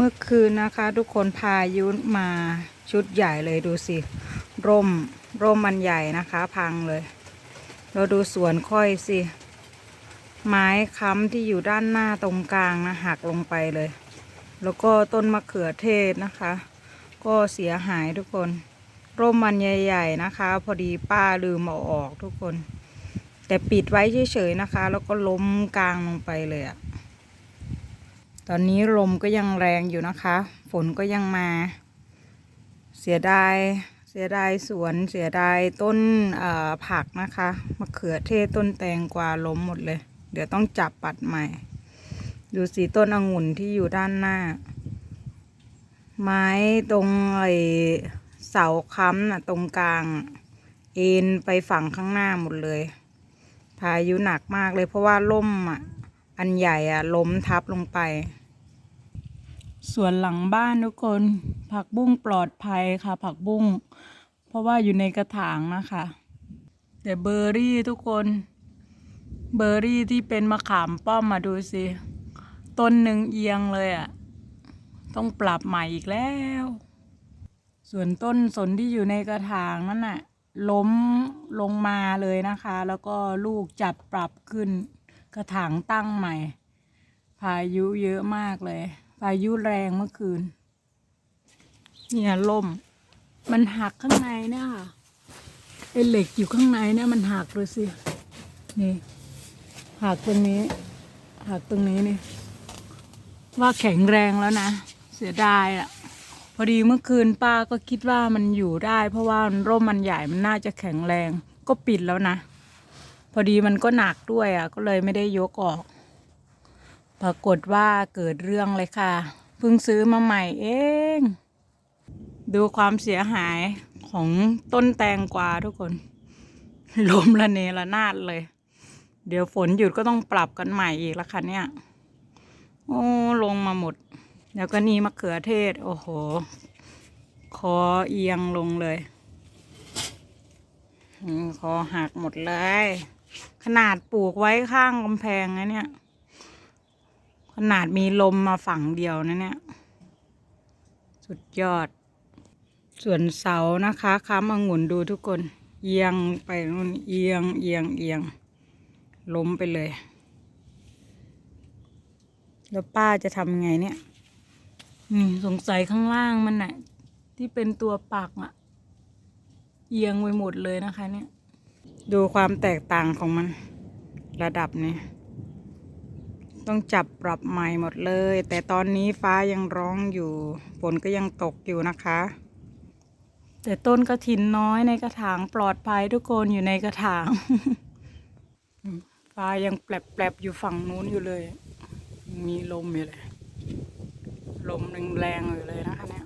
เมื่อคืนนะคะ ทุกคนพายุมาชุดใหญ่เลยดูสิ ร่มร่มมันใหญ่นะคะ พังเลย เราดูสวนค่อยสิ ไม้ค้ำที่อยู่ด้านหน้าตรงกลางนะหักลงไปเลย แล้วก็ต้นมะเขือเทศนะคะ ก็เสียหายทุกคน ร่มมันใหญ่ๆนะคะ พอดีป้าลืมเอาออกทุกคน แต่ปิดไว้เฉยๆนะคะ แล้วก็ล้มกลางลงไปเลยอะ ตอนนี้ลมก็ยังแรงอยู่นะคะ ฝนก็ยังมา เสียดาย เสียดายสวน เสียดายต้นผักนะคะมะเขือเทศต้นแตงกวาล้มหมดเลย เดี๋ยวต้องจับปัดใหม่ ดูสีต้นองุ่นที่อยู่ด้านหน้า ไม้ตรงไอเสาค้ำน่ะตรงกลาง เอ็นไปฝั่งข้างหน้าหมดเลย พายุหนักมากเลยเพราะว่าล่มอะอันใหญ่อะล้มทับลงไป สวนหลังบ้านทุกคน ผักบุ้งปลอดภัยค่ะ ผักบุ้ง เพราะว่าอยู่ในกระถางนะคะแต่เบอร์รี่ทุกคน เบอร์รี่ที่เป็นมะขามป้อมมาดูสิต้นหนึ่งเอียงเลยอะ ต้องปรับใหม่อีกแล้ว ส่วนต้นสนที่อยู่ในกระถางนั่นน่ะล้มลงมาเลยนะคะ แล้วก็ลูกจับปรับขึ้น กระถางตั้งใหม่ พายุเยอะมากเลย พายุแรงเมื่อคืน เนี่ยล่มมันหักข้างในเนี่ยค่ะไอ้เหล็กอยู่ข้างในเนี่ยมันหักเลยสินี่หักตรงนี้หักตรงนี้นี่ว่าแข็งแรงแล้วนะ เสียดายอะพอดีเมื่อคืนป้าก็คิดว่ามันอยู่ได้ เพราะว่าร่มมันใหญ่มันน่าจะแข็งแรง ก็ปิดแล้วนะ พอดีมันก็หนักด้วยอะ่ะ ก็เลยไม่ได้ยกออก ปรากฏว่าเกิดเรื่องเลยค่ะ เพิ่งซื้อมาใหม่เอง ดูความเสียหายของต้นแตงกวาทุกคนล้มละเนระนาดเลย เดี๋ยวฝนหยุดก็ต้องปรับกันใหม่อีกแล้วค่ะเนี่ย โอ้ลงมาหมด แล้วก็นี่มะเขือเทศ โอ้โห คอเอียงลงเลยคอหักหมดเลย ขนาดปลูกไว้ข้างกำแพงนะเนี่ย ขนาดมีลมมาฝั่งเดียวนะเนี่ย สุดยอด ส่วนเสานะคะค้ำองุ่นดูทุกคน เอียงไปนู่นเอียงเอียงเอียงล้มไปเลย แล้วป้าจะทำไงเนี่ยนี่สงสัยข้างล่างมันน่ะ ที่เป็นตัวปักอะเอียงไปหมดเลยนะคะเนี่ย ดูความแตกต่างของมัน ระดับนี้ ต้องจับปรับใหม่หมดเลย แต่ตอนนี้ฟ้ายังร้องอยู่ ฝนก็ยังตกอยู่นะคะ แต่ต้นกระถินน้อยในกระถางปลอดภัยทุกคนอยู่ในกระถาง ฟ้ายังแปลบๆอยู่ฝั่งนู้นอยู่เลย มีลมอยู่เลย ลมแรงๆอยู่เลยนะคะเนี่ย